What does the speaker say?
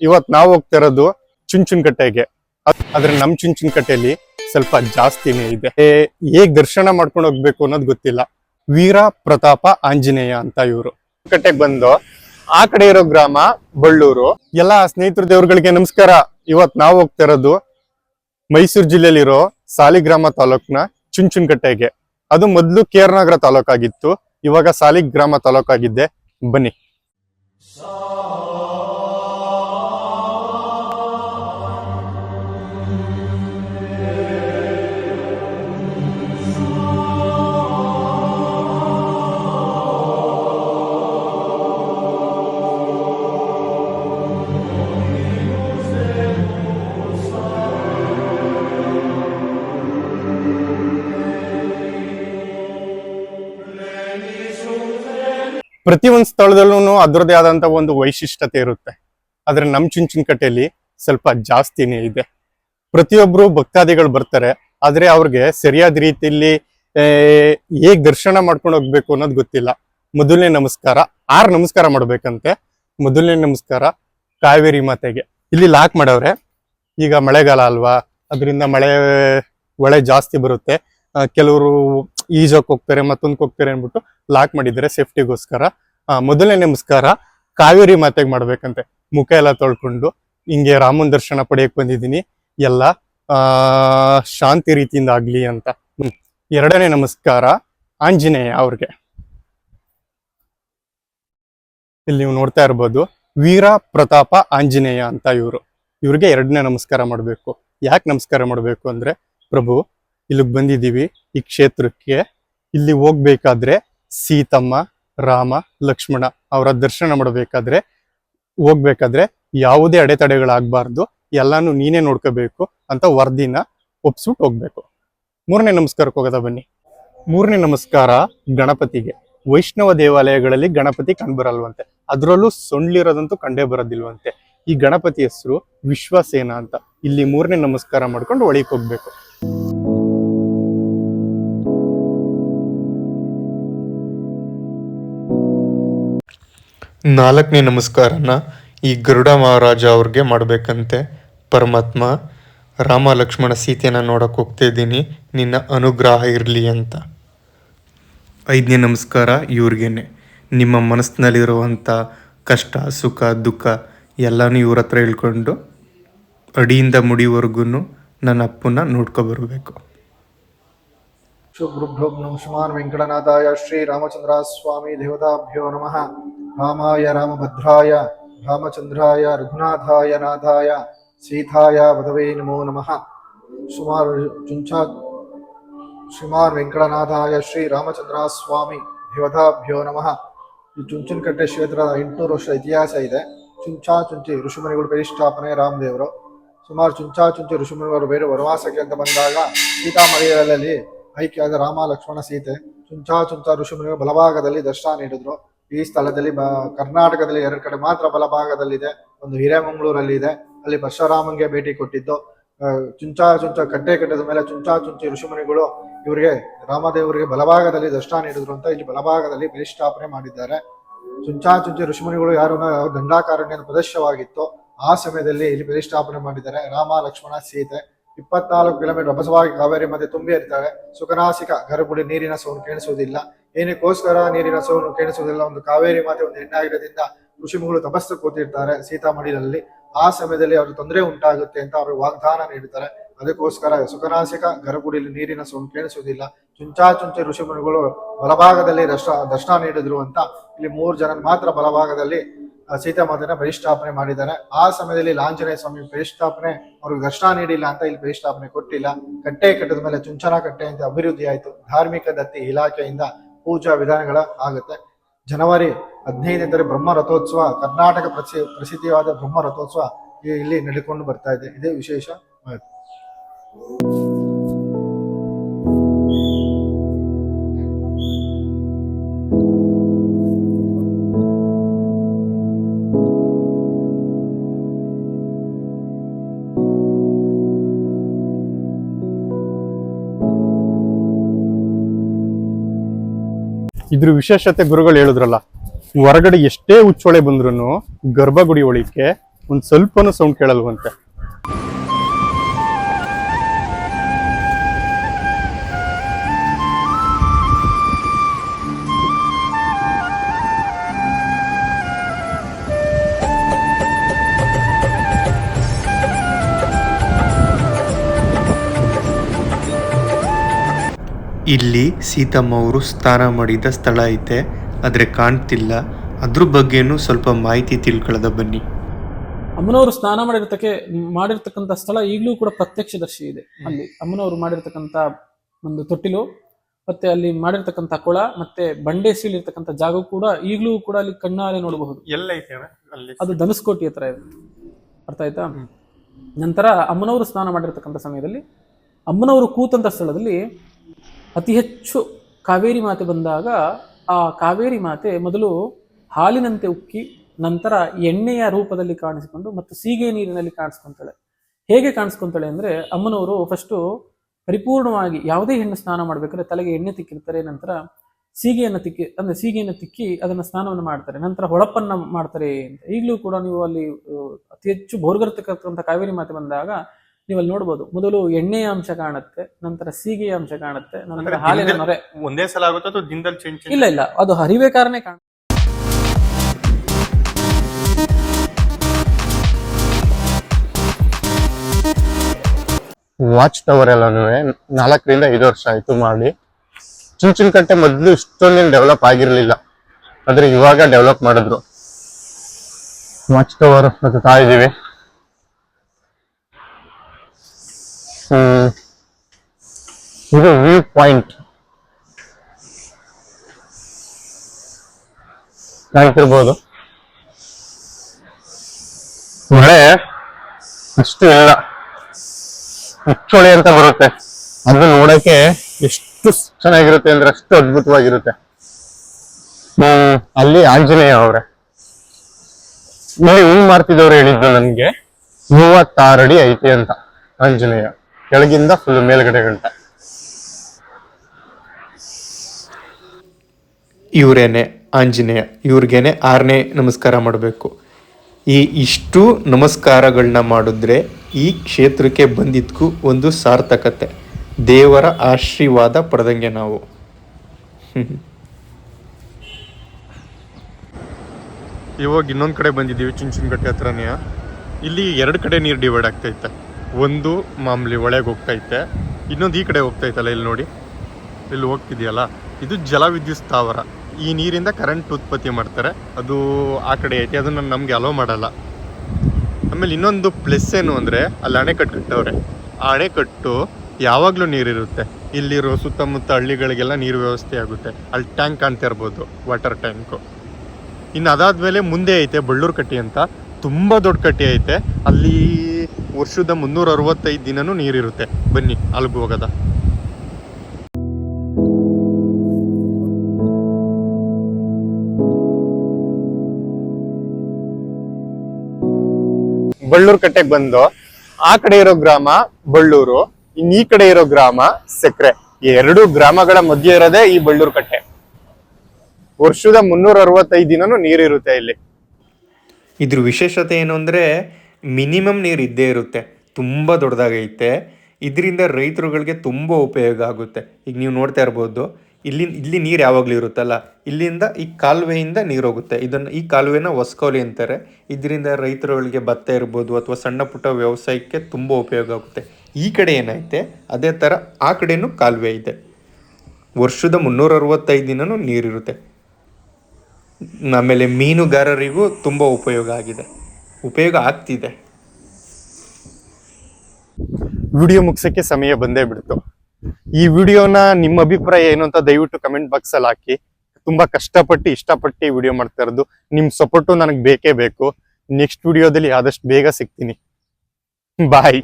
ಇವತ್ ನಾವು ಹೋಗ್ತಾ ಇರೋದು ಚುಂಚುನ್ ಕಟ್ಟೆಗೆ ಆದ್ರೆ ನಮ್ ಚುಂಚುನ್ ಕಟ್ಟೆಯಲ್ಲಿ ಸ್ವಲ್ಪ ಜಾಸ್ತಿನೇ ಇದೆ. ಹೇಗ್ ದರ್ಶನ ಮಾಡ್ಕೊಂಡು ಹೋಗ್ಬೇಕು ಅನ್ನೋದು ಗೊತ್ತಿಲ್ಲ. ವೀರ, ಪ್ರತಾಪ, ಆಂಜನೇಯ ಅಂತ ಇವರು. ಕಟ್ಟೆಗೆ ಬಂದು ಆ ಕಡೆ ಇರೋ ಗ್ರಾಮ, ಬಳ್ಳೂರು, ಎಲ್ಲ ಸ್ನೇಹಿತರ ದೇವ್ರುಗಳಿಗೆ ನಮಸ್ಕಾರ. ಇವತ್ ನಾವು ಹೋಗ್ತಾ ಇರೋದು ಮೈಸೂರು ಜಿಲ್ಲೆಯಲ್ಲಿರೋ ಸಾಲಿಗ್ರಾಮ ತಾಲೂಕ್ನ ಚುಂಚುನಕಟ್ಟೆಗೆ. ಅದು ಮೊದಲು ಕೇರ್ನಗರ ತಾಲೂಕಾಗಿತ್ತು. ಇವಾಗ ಸಾಲಿಗ್ರಾಮ ತಾಲೂಕಾಗಿದ್ದೆ ಬನ್ನಿ. ಪ್ರತಿ ಒಂದು ಸ್ಥಳದಲ್ಲೂ ಅದರದೇ ಆದಂತ ಒಂದು ವೈಶಿಷ್ಟ್ಯತೆ ಇರುತ್ತೆ. ಆದ್ರೆ ನಮ್ ಚುಂಚಿನಕಟ್ಟೆಯಲ್ಲಿ ಸ್ವಲ್ಪ ಜಾಸ್ತಿನೇ ಇದೆ. ಪ್ರತಿಯೊಬ್ರು ಭಕ್ತಾದಿಗಳು ಬರ್ತಾರೆ, ಆದ್ರೆ ಅವ್ರಿಗೆ ಸರಿಯಾದ ರೀತಿಯಲ್ಲಿ ಹೇಗ್ ದರ್ಶನ ಮಾಡ್ಕೊಂಡು ಹೋಗ್ಬೇಕು ಅನ್ನೋದು ಗೊತ್ತಿಲ್ಲ. ಮೊದಲನೇ ನಮಸ್ಕಾರ, ಆರ್ ನಮಸ್ಕಾರ ಮಾಡ್ಬೇಕಂತೆ. ಮೊದಲನೇ ನಮಸ್ಕಾರ ಕಾವೇರಿ ಮಾತೆಗೆ. ಇಲ್ಲಿ ಲಾಕ್ ಮಾಡವ್ರೆ. ಈಗ ಮಳೆಗಾಲ ಅಲ್ವಾ, ಅದರಿಂದ ಮಳೆ, ಒಳೆ ಜಾಸ್ತಿ ಬರುತ್ತೆ. ಕೆಲವರು ಈಜೋಕ್ ಹೋಗ್ತಾರೆ ಮತ್ತೊಂದಕ್ಕೆ ಹೋಗ್ತಾರೆ ಅಂದ್ಬಿಟ್ಟು ಲಾಕ್ ಮಾಡಿದ್ದಾರೆ ಸೇಫ್ಟಿಗೋಸ್ಕರ. ಮೊದಲನೇ ನಮಸ್ಕಾರ, ಕಾವೇರಿ ಮಾತೆಗೆ ಮಾಡ್ಬೇಕಂತೆ. ಮುಖ ಎಲ್ಲ ತೊಳ್ಕೊಂಡು ಹಿಂಗೆ ರಾಮನ್ ದರ್ಶನ ಪಡೆಯಕ್ ಬಂದಿದ್ದೀನಿ. ಎಲ್ಲ ಶಾಂತಿ ರೀತಿಯಿಂದ ಆಗ್ಲಿ ಅಂತ. ಎರಡನೇ ನಮಸ್ಕಾರ, ಆಂಜನೇಯ ಅವ್ರಿಗೆ. ಇಲ್ಲಿ ನೀವು ನೋಡ್ತಾ ಇರ್ಬೋದು, ವೀರ ಪ್ರತಾಪ ಆಂಜನೇಯ ಅಂತ ಇವರು. ಇವ್ರಿಗೆ ಎರಡನೇ ನಮಸ್ಕಾರ ಮಾಡಬೇಕು. ಯಾಕೆ ನಮಸ್ಕಾರ ಮಾಡಬೇಕು ಅಂದ್ರೆ, ಪ್ರಭು ಇಲ್ಲಿಗೆ ಬಂದಿದ್ದೀವಿ. ಈ ಕ್ಷೇತ್ರಕ್ಕೆ ಇಲ್ಲಿ ಹೋಗ್ಬೇಕಾದ್ರೆ ಸೀತಮ್ಮ, ರಾಮ, ಲಕ್ಷ್ಮಣ ಅವರ ದರ್ಶನ ಮಾಡಬೇಕಾದ್ರೆ ಹೋಗ್ಬೇಕಾದ್ರೆ ಯಾವುದೇ ಅಡೆತಡೆಗಳಾಗಬಾರ್ದು. ಎಲ್ಲಾನು ನೀನೇ ನೋಡ್ಕೋಬೇಕು ಅಂತ ವರದಿನ ಒಪ್ಸ್ಬಿಟ್ಟು ಹೋಗ್ಬೇಕು. ಮೂರನೇ ನಮಸ್ಕಾರಕ್ಕೆ ಹೋಗದ ಬನ್ನಿ. ಮೂರನೇ ನಮಸ್ಕಾರ ಗಣಪತಿಗೆ. ವೈಷ್ಣವ ದೇವಾಲಯಗಳಲ್ಲಿ ಗಣಪತಿ ಕಂಡುಬರಲ್ವಂತೆ. ಅದರಲ್ಲೂ ಸೊಳ್ಳಿರೋದಂತೂ ಕಂಡೇ ಬರೋದಿಲ್ವಂತೆ. ಈ ಗಣಪತಿ ಹೆಸರು ವಿಶ್ವಸೇನ ಅಂತ. ಇಲ್ಲಿ ಮೂರನೇ ನಮಸ್ಕಾರ ಮಾಡ್ಕೊಂಡು ಒಳಗೆ ಹೋಗ್ಬೇಕು. ನಾಲ್ಕನೇ ನಮಸ್ಕಾರನ ಈ ಗರುಡ ಮಹಾರಾಜ ಅವ್ರಿಗೆ ಮಾಡಬೇಕಂತೆ. ಪರಮಾತ್ಮ, ರಾಮ ಲಕ್ಷ್ಮಣ ಸೀತೆಯನ್ನು ನೋಡೋಕೆ ಹೋಗ್ತಿದ್ದೀನಿ ನಿನ್ನ ಅನುಗ್ರಹ ಇರಲಿ ಅಂತ. ಐದನೇ ನಮಸ್ಕಾರ ಇವ್ರಿಗೇನೆ. ನಿಮ್ಮ ಮನಸ್ಸಿನಲ್ಲಿರುವಂಥ ಕಷ್ಟ, ಸುಖ, ದುಃಖ ಎಲ್ಲನೂ ಇವ್ರ ಹತ್ರ ಹೇಳ್ಕೊಂಡು ಅಡಿಯಿಂದ ಮುಡಿವರೆಗೂ ನನ್ನ ಅಪ್ಪನ್ನ ನೋಡ್ಕೊಬರಬೇಕು ಬರಬೇಕು. ನಮ್. ವೆಂಕಟನಾಥಾಯ ಶ್ರೀ ರಾಮಚಂದ್ರ ಸ್ವಾಮಿ ದೇವತಾಭ್ಯೋ ನಮಃ. ರಾಮಾಯ ರಾಮಭದ್ರಾಯ ರಾಮಚಂದ್ರಾಯ ರಘುನಾಥಾಯ ನಾಥಾಯ ಸೀತಾಯ ವಧವೇ ನಮೋ ನಮಃ ಸುಮಾರು ಜುಂಚಾ ಶ್ರೀಮಾನ್ ವೆಂಕಟನಾಥಾಯ ಶ್ರೀ ರಾಮಚಂದ್ರ ಸ್ವಾಮಿ ದೇವತಾಭ್ಯೋ ನಮಃ ಈ ಚುಂಚನಕಟ್ಟೆ ಕ್ಷೇತ್ರದ ಎಂಟುನೂರು ವರ್ಷ ಇತಿಹಾಸ ಇದೆ. ಚುಂಚಾ ಚುಂಚಿ ಋಷಿಮುನಿಗಳು ಪರಿಷ್ಠಾಪನೆ ರಾಮದೇವರು. ಸುಮಾರು ಚುಂಚಾ ಚುಂಚಿ ಋಷಿಮುನಿಗಳು ಬೇರೆ ವನವಾಸಕ್ಕೆ ಅಂತ ಬಂದಾಗ ಸೀತಾಮರಿಯಲ್ಲಿ ಐಕ್ಯಾದ ರಾಮ ಲಕ್ಷ್ಮಣ ಸೀತೆ, ಚುಂಚಾ ಚುಂಚಾ ಋಷಿಮುನಿಗಳು ಬಲಭಾಗದಲ್ಲಿ ದರ್ಶನ ನೀಡಿದ್ರು. ಈ ಸ್ಥಳದಲ್ಲಿ ಕರ್ನಾಟಕದಲ್ಲಿ ಎರಡು ಕಡೆ ಮಾತ್ರ ಬಲಭಾಗದಲ್ಲಿದೆ. ಒಂದು ಹಿರೇಮಂಗಳೂರಲ್ಲಿ ಇದೆ. ಅಲ್ಲಿ ಪರಶುರಾಮಂಗೆ ಭೇಟಿ ಕೊಟ್ಟಿದ್ದು. ಚುಂಚಾ ಚುಂಚ, ಕಟ್ಟೆ ಕಟ್ಟದ ಮೇಲೆ ಚುಂಚಾ ಚುಂಚಿ ಋಷಿಮುನಿಗಳು ಇವರಿಗೆ, ರಾಮದೇವರಿಗೆ ಬಲಭಾಗದಲ್ಲಿ ದರ್ಶನ ನೀಡಿದ್ರು ಅಂತ ಇಲ್ಲಿ ಬಲಭಾಗದಲ್ಲಿ ಬಲಿಷ್ಠಾಪನೆ ಮಾಡಿದ್ದಾರೆ. ಚುಂಚಾ ಚುಂಚಿ ಋಷಿಮುನಿಗಳು ಯಾರು ದಂಡಾಕಾರಣ್ಯದ ಪ್ರದೇಶವಾಗಿತ್ತು ಆ ಸಮಯದಲ್ಲಿ ಇಲ್ಲಿ ಬಲಿಷ್ಠಾಪನೆ ಮಾಡಿದ್ದಾರೆ. ರಾಮ, ಲಕ್ಷ್ಮಣ, ಸೀತೆ. ಇಪ್ಪತ್ನಾಲ್ಕು ಕಿಲೋಮೀಟರ್ ರಭಸವಾಗಿ ಕಾವೇರಿ ಮಧ್ಯೆ ತುಂಬಿ ಇರ್ತಾರೆ ಸುಖನಾಸಿಕ ಗರ್ಭುಡಿ ನೀರಿನ ಸೌಂಡ್ ಕೇಳಿಸುವುದಿಲ್ಲ. ಏನಕ್ಕೋಸ್ಕರ ನೀರಿನ ಸೋನು ಕೇಳಿಸುವುದಿಲ್ಲ. ಒಂದು ಕಾವೇರಿ ಮಾತೆ ಒಂದು ಹೆಣ್ಣಾಗಿರೋದ್ರಿಂದ ಋಷಿಮುಗಳು ತಪಸ್ಸು ಕೂತಿರ್ತಾರೆ ಸೀತಾಮಡಿಲಲ್ಲಿ ಆ ಸಮಯದಲ್ಲಿ ಅವರು ತೊಂದರೆ ಉಂಟಾಗುತ್ತೆ ಅಂತ ಅವರು ವಾಗ್ದಾನ ನೀಡುತ್ತಾರೆ ಅದಕ್ಕೋಸ್ಕರ ಸುಖನಾಸಿಕ ಗರ್ಭಗುಡಿಯಲ್ಲಿ ನೀರಿನ ಸೋನು ಕೇಳಿಸುವುದಿಲ್ಲ. ಚುಂಚಾ ಚುಂಚಿ ಋಷಿಮುನಿಗಳು ಬಲಭಾಗದಲ್ಲಿ ದರ್ಶನ ದರ್ಶನ ನೀಡಿದ್ರು ಅಂತ ಇಲ್ಲಿ ಮೂರು ಜನ ಮಾತ್ರ ಬಲಭಾಗದಲ್ಲಿ ಸೀತಾಮಾತೆನ ಪ್ರತಿಷ್ಠಾಪನೆ ಮಾಡಿದ್ದಾರೆ. ಆ ಸಮಯದಲ್ಲಿ ಲಾಂಛನೇಯ ಸ್ವಾಮಿ ಪ್ರತಿಷ್ಠಾಪನೆ ಅವ್ರಿಗೆ ದರ್ಶನ ನೀಡಿಲ್ಲ ಅಂತ ಇಲ್ಲಿ ಪ್ರತಿಷ್ಠಾಪನೆ ಕೊಟ್ಟಿಲ್ಲ. ಕಟ್ಟೆ ಕಟ್ಟದ ಮೇಲೆ ಚುಂಚನ ಕಟ್ಟೆ ಅಂತ ಅಭಿವೃದ್ಧಿ ಆಯಿತು ಧಾರ್ಮಿಕ ದತ್ತಿ ಇಲಾಖೆಯಿಂದ ಪೂಜಾ ವಿಧಾನಗಳ ಆಗುತ್ತೆ ಜನವರಿ ಹದಿನೈದನೇ ಬ್ರಹ್ಮ ರಥೋತ್ಸವ, ಕರ್ನಾಟಕ ಪ್ರಸಿ, ಪ್ರಸಿದ್ಧಿಯಾದ ಬ್ರಹ್ಮ ರಥೋತ್ಸವ ಇಲ್ಲಿ ನಡೆಕೊಂಡು ಬರ್ತಾ ಇದೆ ಇದೇ ವಿಶೇಷ ಮಾಹಿತಿ. ಇದ್ರ ವಿಶೇಷತೆ ಗುರುಗಳು ಹೇಳಿದ್ರಲ್ಲ ಹೊರಗಡೆ ಎಷ್ಟೇ ಉಚ್ಚೊಳೆ ಬಂದ್ರು ಗರ್ಭಗುಡಿ ಒಳಿಕೆ ಒಂದ್ ಸ್ವಲ್ಪನೂ ಸೌಂಡ್ ಕೇಳಲ್ವಂತೆ. ಇಲ್ಲಿ ಸೀತಮ್ಮ ಅವರು ಸ್ನಾನ ಮಾಡಿದ ಸ್ಥಳ ಐತೆ ಆದರೆ ಕಾಣ್ತಿಲ್ಲ. ಅದ್ರ ಬಗ್ಗೆನೂ ಸ್ವಲ್ಪ ಮಾಹಿತಿ ತಿಳ್ಕೊಳ್ಳೋದ ಬನ್ನಿ. ಅಮ್ಮನವರು ಸ್ನಾನ ಮಾಡಿರ್ತಕ್ಕೆ ಮಾಡಿರ್ತಕ್ಕಂಥ ಸ್ಥಳ ಈಗಲೂ ಕೂಡ ಪ್ರತ್ಯಕ್ಷದರ್ಶಿ ಇದೆ. ಅಲ್ಲಿ ಅಮ್ಮನವರು ಮಾಡಿರ್ತಕ್ಕಂಥ ಒಂದು ತೊಟ್ಟಿಲು ಮತ್ತೆ ಅಲ್ಲಿ ಮಾಡಿರ್ತಕ್ಕಂಥ ಕೊಳ ಮತ್ತೆ ಬಂಡೆ ಸೀಳಿರ್ತಕ್ಕಂಥ ಜಾಗ ಕೂಡ ಈಗಲೂ ಕೂಡ ಅಲ್ಲಿ ಕಣ್ಣಾರೆ ನೋಡಬಹುದು. ಎಲ್ಲ ಐತೆ ಅಲ್ಲಿ. ಅದು ಧನುಸ್ಕೋಟಿ ಹತ್ರ ಇದೆ. ಅರ್ಥ ಆಯ್ತಾ? ನಂತರ ಅಮ್ಮನವರು ಸ್ನಾನ ಮಾಡಿರ್ತಕ್ಕಂಥ ಸಮಯದಲ್ಲಿ ಅಮ್ಮನವರು ಕೂತಂತ ಸ್ಥಳದಲ್ಲಿ ಅತಿ ಹೆಚ್ಚು ಕಾವೇರಿ ಮಾತೆ ಬಂದಾಗ ಆ ಕಾವೇರಿ ಮಾತೆ ಮೊದಲು ಹಾಲಿನಂತೆ ಉಕ್ಕಿ ನಂತರ ಎಣ್ಣೆಯ ರೂಪದಲ್ಲಿ ಕಾಣಿಸಿಕೊಂಡು ಮತ್ತು ಸೀಗೆ ನೀರಿನಲ್ಲಿ ಕಾಣಿಸ್ಕೊಂತಾಳೆ. ಹೇಗೆ ಕಾಣಿಸ್ಕೊಂತಾಳೆ ಅಂದ್ರೆ ಅಮ್ಮನವರು ಫಸ್ಟು ಪರಿಪೂರ್ಣವಾಗಿ ಯಾವುದೇ ಹೆಣ್ಣು ಸ್ನಾನ ಮಾಡ್ಬೇಕಾದ್ರೆ ತಲೆಗೆ ಎಣ್ಣೆ ತಿಕ್ಕಿರ್ತಾರೆ, ನಂತರ ಸೀಗೆಯನ್ನು ತಿಕ್ಕಿ, ಅಂದ್ರೆ ಸೀಗೆಯನ್ನು ತಿಕ್ಕಿ ಅದನ್ನ ಸ್ನಾನವನ್ನು ಮಾಡ್ತಾರೆ, ನಂತರ ಹೊಳಪನ್ನು ಮಾಡ್ತಾರೆ ಅಂತ. ಈಗಲೂ ಕೂಡ ನೀವು ಅಲ್ಲಿ, ಅತಿ ಹೆಚ್ಚು ಬೋರ್ಗರ್ತಕ್ಕಂಥ ಕಾವೇರಿ ಮಾತೆ ಬಂದಾಗ ನೀವು ಅಲ್ಲಿ ನೋಡ್ಬೋದು ಮೊದಲು ಎಣ್ಣೆಯ ಅಂಶ ಕಾಣುತ್ತೆ ನಂತರ ಸೀಗೆಯ ಅಂಶ ಕಾಣುತ್ತೆ ನಂತರ ಹಾಲಿನ ಮರೆ ಒಂದೇ ಸಲ ಆಗುತ್ತೆ ಅಥವಾ ದಿನದಲ್ಲಿ ಚೇಂಜ್ ಇಲ್ಲ ಇಲ್ಲ ಅದು ಹರಿಬೇಕಾರನೇ ಕಾಣುತ್ತೆ. ವಾಚ್ ಟವರ್ ಎಲ್ಲಾನು ನಾಲ್ಕರಿಂದ ಐದು ವರ್ಷ ಆಯ್ತು ಮಾಡಿ. ಚುಂಚನಕಟ್ಟೆ ಮೊದಲು ಇಷ್ಟೊಂದೇನು ಡೆವಲಪ್ ಆಗಿರಲಿಲ್ಲ. ಆದ್ರೆ ಇವಾಗ ಡೆವಲಪ್ ಮಾಡಿದ್ರು. ವಾಚ್ ಟವರ್ ಹತ್ತಾ ಇದೀವಿ ಇದು ವ್ಯೂ ಪಾಯಿಂಟ್. ಕಾಣ್ತಿರ್ಬೋದು. ಮಳೆ ಅಷ್ಟು ಇಲ್ಲ ಮುಚ್ಚೋಳಿ ಅಂತ ಬರುತ್ತೆ. ಅದನ್ನ ನೋಡಕ್ಕೆ ಎಷ್ಟು ಚೆನ್ನಾಗಿರುತ್ತೆ ಅಂದ್ರೆ ಅಷ್ಟು ಅದ್ಭುತವಾಗಿರುತ್ತೆ. ಅಲ್ಲಿ ಆಂಜನೇಯ ಅವ್ರೆ. ನೋಡಿ ಮಾಡ್ತಿದ್ದವ್ರು ಹೇಳಿದ್ರು ನನ್ಗೆ? ಮೂವತ್ತಾರು ಅಡಿ ಐತಿ ಅಂತ, ಆಂಜನೇಯ. ಕೆಳಗಿಂದ ಫುಲ್ ಮೇಲ್ಗಡೆ ಗಂಟ. ಇವರೇನೆ ಆಂಜನೇಯ ಇವ್ರಿಗೇನೆ ಆರನೇ ನಮಸ್ಕಾರ ಮಾಡಬೇಕು. ಈ ಇಷ್ಟು ನಮಸ್ಕಾರಗಳನ್ನ ಮಾಡಿದ್ರೆ ಈ ಕ್ಷೇತ್ರಕ್ಕೆ ಬಂದಿದ್ದಕ್ಕೂ ಒಂದು ಸಾರ್ಥಕತೆ. ದೇವರ ಆಶೀರ್ವಾದ ಪಡೆದಂಗೆ ನಾವು. ಇವಾಗ ಇನ್ನೊಂದು ಕಡೆ ಬಂದಿದ್ದೀವಿ ಚುಂಚನಕಟ್ಟೆ ಹತ್ರನೇ. ಇಲ್ಲಿ ಎರಡು ಕಡೆ ನೀರು ಡಿವೈಡ್ ಆಗ್ತೈತೆ ಒಂದು ಮಾಮೂಲಿ ಒಳಗೆ ಹೋಗ್ತೈತೆ ಇನ್ನೊಂದು ಈ ಕಡೆ ಹೋಗ್ತೈತಲ್ಲ ಇಲ್ಲಿ ನೋಡಿ. ಇಲ್ಲಿ ಹೋಗ್ತಿದೆಯಲ್ಲ. ಇದು ಜಲವಿದ್ಯುತ್ ಸ್ಥಾವರ. ಈ ನೀರಿಂದ ಕರೆಂಟ್ ಉತ್ಪತ್ತಿ ಮಾಡ್ತಾರೆ. ಅದು ಆ ಕಡೆ ಐತೆ. ಅದನ್ನು ನಮಗೆ ಅಲೋ ಮಾಡಲ್ಲ. ಆಮೇಲೆ ಇನ್ನೊಂದು ಪ್ಲಸ್ ಏನು ಅಂದರೆ, ಅಲ್ಲಿ ಅಣೆಕಟ್ಟು ಕಟ್ಟವ್ರೆ ಆ ಅಣೆಕಟ್ಟು ಯಾವಾಗಲೂ ನೀರಿರುತ್ತೆ. ಇಲ್ಲಿರೋ ಸುತ್ತಮುತ್ತ ಹಳ್ಳಿಗಳಿಗೆಲ್ಲ ನೀರು ವ್ಯವಸ್ಥೆ ಆಗುತ್ತೆ. ಅಲ್ಲಿ ಟ್ಯಾಂಕ್ ಅಂತ ಇರ್ಬೋದು. ವಾಟರ್ ಟ್ಯಾಂಕು ಇನ್ನು ಅದಾದ್ಮೇಲೆ ಮುಂದೆ ಐತೆ ಬಳ್ಳೂರು ಕಟ್ಟಿ ಅಂತ. ತುಂಬ ದೊಡ್ಡ ಕಟ್ಟಿ ಐತೆ. ಅಲ್ಲಿ ವರ್ಷದ ಮುನ್ನೂರ ಅರವತ್ತೈದು ದಿನನೂ ನೀರಿರುತ್ತೆ. ಬನ್ನಿ ಅಲ್ಲಿಗೆ ಹೋಗದ. ಬಳ್ಳೂರು ಕಟ್ಟೆಗೆ ಬಂದು, ಆ ಕಡೆ ಇರೋ ಗ್ರಾಮ ಬಳ್ಳೂರು, ಇನ್ ಈ ಕಡೆ ಇರೋ ಗ್ರಾಮ ಸಕ್ರೆ ಎರಡು ಗ್ರಾಮಗಳ ಮಧ್ಯೆ ಇರೋದೇ ಈ ಬಳ್ಳೂರು ಕಟ್ಟೆ. ವರ್ಷದ ಮುನ್ನೂರ ಅರವತ್ತೈದು ದಿನನೂ ನೀರಿರುತ್ತೆ ಇಲ್ಲಿ. ಇದ್ರ ವಿಶೇಷತೆ ಏನು ಅಂದರೆ ಮಿನಿಮಮ್ ನೀರು ಇದ್ದೇ ಇರುತ್ತೆ. ತುಂಬ ದೊಡ್ಡದಾಗೈತೆ. ಇದರಿಂದ ರೈತರುಗಳಿಗೆ ತುಂಬ ಉಪಯೋಗ ಆಗುತ್ತೆ. ಈಗ ನೀವು ನೋಡ್ತಾ ಇರ್ಬೋದು, ಇಲ್ಲಿ ಇಲ್ಲಿ ನೀರು ಯಾವಾಗಲೂ ಇರುತ್ತಲ್ಲ? ಇಲ್ಲಿಂದ ಈ ಕಾಲುವೆಯಿಂದ ನೀರು ಹೋಗುತ್ತೆ. ಇದನ್ನು ಈ ಕಾಲುವೆನ ಹೊಸ್ಕೌಲಿ ಅಂತಾರೆ. ಇದರಿಂದ ರೈತರುಗಳಿಗೆ ಭತ್ತ ಇರ್ಬೋದು ಅಥವಾ ಸಣ್ಣ ಪುಟ್ಟ ವ್ಯವಸಾಯಕ್ಕೆ ತುಂಬ ಉಪಯೋಗ ಆಗುತ್ತೆ. ಈ ಕಡೆ ಏನೈತೆ ಅದೇ ಥರ ಆ ಕಡೆಯೂ ಕಾಲುವೆ ಇದೆ. ವರ್ಷದ ಮುನ್ನೂರ ಅರವತ್ತೈದು ದಿನವೂ ನೀರಿರುತ್ತೆ ಆಮೇಲೆ ಮೀನುಗಾರರಿಗೂ ತುಂಬ ಉಪಯೋಗ ಆಗಿದೆ. ಉಪಯೋಗ ಆಗ್ತಿದೆ. ವಿಡಿಯೋ ಮುಗಿಸೋಕ್ಕೆ ಸಮಯ ಬಂದೇ ಬಿಡ್ತು. ಈ ವಿಡಿಯೋನ ನಿಮ್ಮ ಅಭಿಪ್ರಾಯ ಏನು ಅಂತ ದಯವಿಟ್ಟು ಕಮೆಂಟ್ ಬಾಕ್ಸ್ ಅಲ್ಲಿ ಹಾಕಿ. ತುಂಬಾ ಕಷ್ಟಪಟ್ಟು ಇಷ್ಟಪಟ್ಟು ವಿಡಿಯೋ ಮಾಡ್ತಾ ಇರೋದು. ನಿಮ್ ಸಪೋರ್ಟು ನನಗೆ ಬೇಕೇ ಬೇಕು. ನೆಕ್ಸ್ಟ್ ವಿಡಿಯೋದಲ್ಲಿ ಆದಷ್ಟು ಬೇಗ ಸಿಗ್ತೀನಿ. ಬಾಯ್